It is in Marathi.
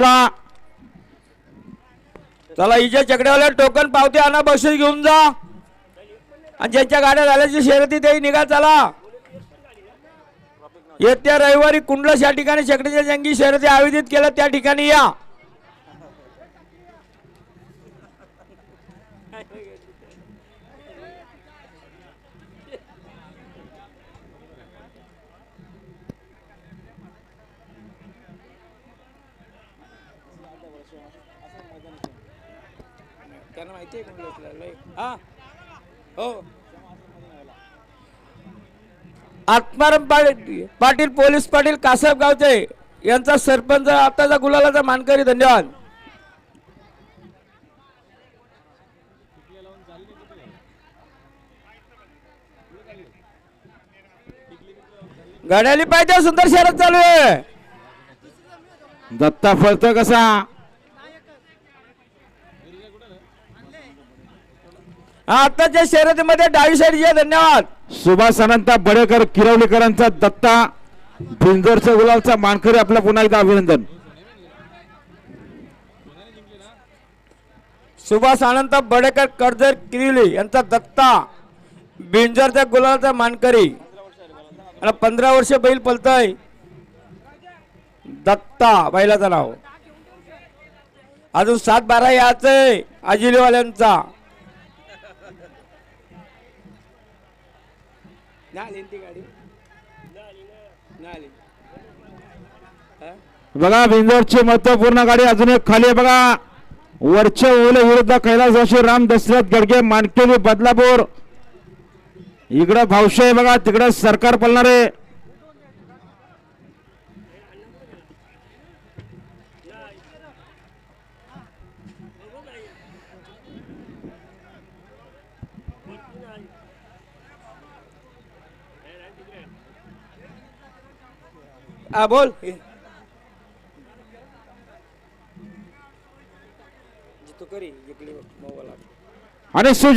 चला. चला हिच्या चकड्यावाल्या टोकन पावते आणा बक्षीस घेऊन जा. आणि ज्यांच्या गाड्या झाल्याची शर्यती तेही निघा चला. येत्या रविवारी कुंडलस या ठिकाणी चकडीच्या जंगी शर्यती आयोजित केल्या त्या ठिकाणी या. त्यांना माहिती आहे कुंडलसला लय? हा? हो. आत्माराम पाटील पाटील पोलीस पाटील कासाब गावचे यांचा सरपंच आताचा गुलालाचा मानकरी धन्यवाद. घड्याली पाहिजे सुंदर शहरात चालू आहे. दत्ता फळतो कसा? आताच्या शर्यतीमध्ये डावी साईडचे धन्यवाद. सुभाष अनंता बडेकर किरवलीकरांचा दत्ता भिंजरचा गुलालचा मानकरी आपला पुन्हा एकदा अभिनंदन. सुभाष आनंद बडेकर कर्जर किरिवली यांचा दत्ता बिंजरच्या गुलाचा मानकरी. आणि पंधरा वर्ष बैल पलतय. दत्ता बैलाचं नाव. अजून सात बारा याच बघा बिंदोरची महत्त्वपूर्ण गाडी अजून एक खाली आहे बघा. वरच्या ओले विरुद्ध कैलास जोशी राम दशरथ गडगे मानकेली बदलापूर. इकडं भावशे बघा तिकडं सरकार पलणारे हा बोल जिंकली मोबाईल. आणि सुजा